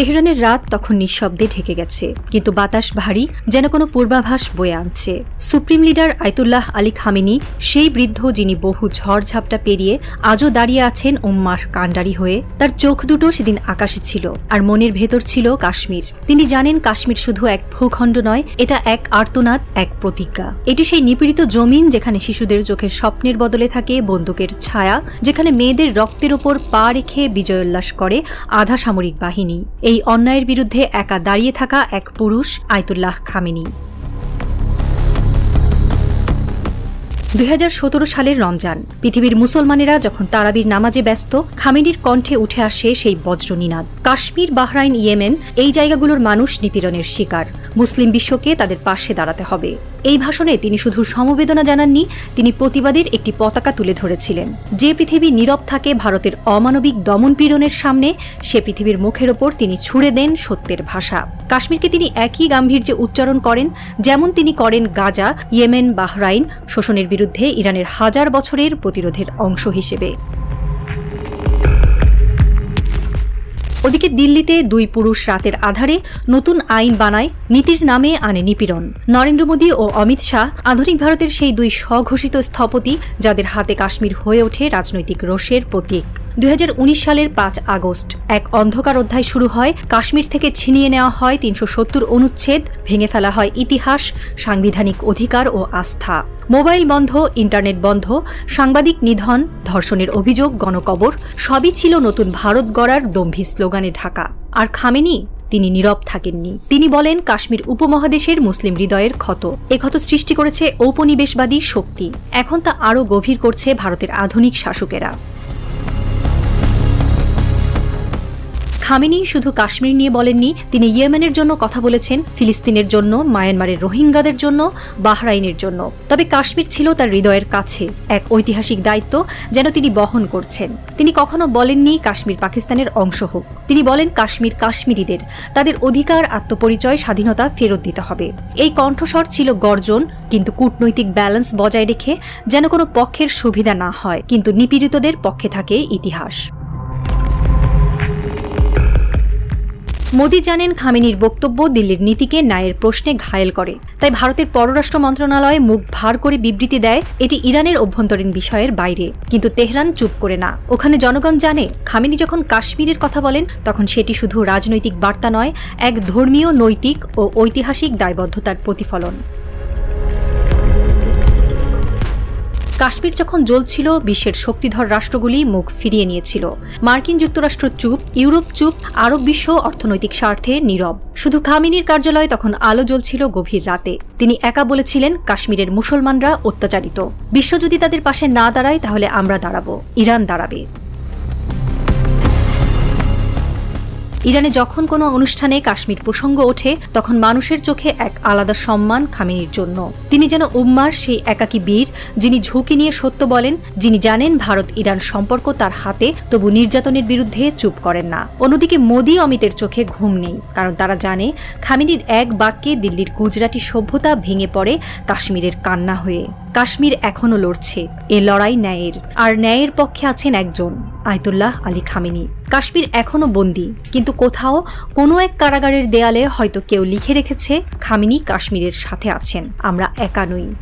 তেহরানের রাত তখন নিঃশব্দে ঢেকে গেছে, কিন্তু বাতাস ভারী যেন কোনো পূর্বাভাস বয়ে আনছে। Supreme leader Ayatollah Ali Khamenei, সেই বৃদ্ধ যিনি বহু ঝড়ঝাপটা পেরিয়ে আজও দাঁড়িয়ে আছেন উম্মার কাণ্ডারি হয়ে, তার চোখ দুটো সেদিন আকাশে ছিল আর মনের ভেতর ছিল কাশ্মীর। তিনি জানেন কাশ্মীর শুধু এক ভূখণ্ড নয়, এটা এক আর্তনাদ, এক প্রতিজ্ঞা। এটি সেই নিপীড়িত জমিন যেখানে শিশুদের চোখের স্বপ্নের বদলে থাকে বন্দুকের ছায়া, যেখানে মেয়েদের রক্তের ওপর পা রেখে বিজয়োল্লাস করে আধা সামরিক বাহিনী। এই অন্যায়ের বিরুদ্ধে একা দাঁড়িয়ে থাকা এক পুরুষ, আয়তুল্লাহ খামেনি। দুই হাজার সতেরো সালের রমজান, পৃথিবীর মুসলমানেরা যখন তারাবির নামাজে ব্যস্ত, খামেনির কণ্ঠে উঠে আসে সেই বজ্রনীনাদ। কাশ্মীর, বাহরাইন, ইয়েমেন, এই জায়গাগুলোর মানুষ নিপীড়নের শিকার। মুসলিম বিশ্বকে তাদের পাশে দাঁড়াতে হবে। এই ভাষণে তিনি শুধু সমবেদনা জানাননি, তিনি প্রতিবাদের একটি পতাকা তুলে ধরেছিলেন। যে পৃথিবী নীরব থাকে ভারতের অমানবিক দমনপীড়নের সামনে, সে পৃথিবীর মুখের ওপর তিনি ছুড়ে দেন সত্যের ভাষা। কাশ্মীরকে তিনি একই গাম্ভীর্যে উচ্চারণ করেন, যেমন তিনি করেন গাজা, ইয়েমেন, বাহরাইন, শোষণের বিরুদ্ধে ইরানের হাজার বছরের প্রতিরোধের অংশ হিসেবে। ওদিকে দিল্লিতে দুই পুরুষ রাতের আধারে নতুন আইন বানায়, নীতির নামে আনে নিপীড়ন। নরেন্দ্র মোদী ও অমিত শাহ আধুনিক ভারতের সেই দুই স্বঘোষিত স্থপতি, যাদের হাতে কাশ্মীর হয়ে ওঠে রাজনৈতিক রোষের প্রতীক। দুই হাজার উনিশ সালের পাঁচ আগস্ট। এক অন্ধকার অধ্যায় শুরু হয়। কাশ্মীর থেকে ছিনিয়ে নেওয়া হয় তিনশো সত্তর অনুচ্ছেদ। ভেঙে ফেলা হয় ইতিহাস, সাংবিধানিক অধিকার ও আস্থা। মোবাইল বন্ধ, ইন্টারনেট বন্ধ, সাংবাদিক নিধন, ধর্ষণের অভিযোগ, গণকবর, সবই ছিল নতুন ভারত গড়ার দম্ভী স্লোগানে ঢাকা। আর খামেনি, তিনি নীরব থাকেননি। তিনি বলেন, কাশ্মীর উপমহাদেশের মুসলিম হৃদয়ের ক্ষত। এ ক্ষত সৃষ্টি করেছে ঔপনিবেশবাদী শক্তি। এখন তা আরও গভীর করছে ভারতের আধুনিক শাসকেরা। খামেনি শুধু কাশ্মীর নিয়ে বলেননি। তিনি ইয়েমেনের জন্য কথা বলেছেন, ফিলিস্তিনের জন্য, মায়ানমারের রোহিঙ্গাদের জন্য, বাহরাইনের জন্য। তবে কাশ্মীর ছিল তার হৃদয়ের কাছে, এক ঐতিহাসিক দায়িত্ব যেন তিনি বহন করছেন। তিনি কখনো বলেননি কাশ্মীর পাকিস্তানের অংশ হোক। তিনি বলেন, কাশ্মীর কাশ্মীরিদের, তাদের অধিকার, আত্মপরিচয়, স্বাধীনতা ফেরত দিতে হবে। এই কণ্ঠস্বর ছিল গর্জন, কিন্তু কূটনৈতিক ব্যালেন্স বজায় রেখে যেন কোনো পক্ষের সুবিধা না হয়, কিন্তু নিপীড়িতদের পক্ষে থাকে ইতিহাস। মোদী জানেন খামেনির বক্তব্য দিল্লির নীতিকে ন্যায়ের প্রশ্নে ঘায়েল করে। তাই ভারতের পররাষ্ট্র মন্ত্রণালয় মুখ ভার করে বিবৃতি দেয়, এটি ইরানের অভ্যন্তরীণ বিষয়ের বাইরে। কিন্তু তেহরান চুপ করে না। ওখানে জনগণ জানে, খামেনি যখন কাশ্মীরের কথা বলেন, তখন সেটি শুধু রাজনৈতিক বার্তা নয়, এক ধর্মীয়, নৈতিক ও ঐতিহাসিক দায়বদ্ধতার প্রতিফলন। কাশ্মীর যখন জ্বলছিল, বিশ্বের শক্তিধর রাষ্ট্রগুলি মুখ ফিরিয়ে নিয়েছিল। মার্কিন যুক্তরাষ্ট্র চুপ, ইউরোপ চুপ, আরব বিশ্ব অর্থনৈতিক স্বার্থে নীরব। শুধু খামিনির কার্যালয়ে তখন আলো জ্বলছিল গভীর রাতে। তিনি একা বলেছিলেন, কাশ্মীরের মুসলমানরা অত্যাচারিত। বিশ্ব যদি তাদের পাশে না দাঁড়ায়, তাহলে আমরা দাঁড়াবো। ইরান দাঁড়াবে। ইরানে যখন কোনো অনুষ্ঠানে কাশ্মীর প্রসঙ্গ ওঠে, তখন মানুষের চোখে এক আলাদা সম্মান খামেনির জন্য। তিনি যেন উম্মার সেই একাকী বীর, যিনি ঝুঁকি নিয়ে সত্য বলেন, যিনি জানেন ভারত ইরান সম্পর্ক তার হাতে, তবু নির্যাতনের বিরুদ্ধে চুপ করেন না। অন্যদিকে মোদি অমিতের চোখে ঘুম নেই, কারণ তারা জানে, খামেনির এক বাক্যে দিল্লির গুজরাটি সভ্যতা ভেঙে পড়ে কাশ্মীরের কান্না হয়ে। কাশ্মীর এখনও লড়ছে। এ লড়াই ন্যায়ের। আর ন্যায়ের পক্ষে আছেন একজন, আয়তুল্লাহ আলী খামেনি। কাশ্মীর এখনও বন্দি, কিন্তু কোথাও কোনো এক কারাগারের দেয়ালে হয়তো কেউ লিখে রেখেছে, খামিনি কাশ্মীরের সাথে আছেন। আমরা একা নই।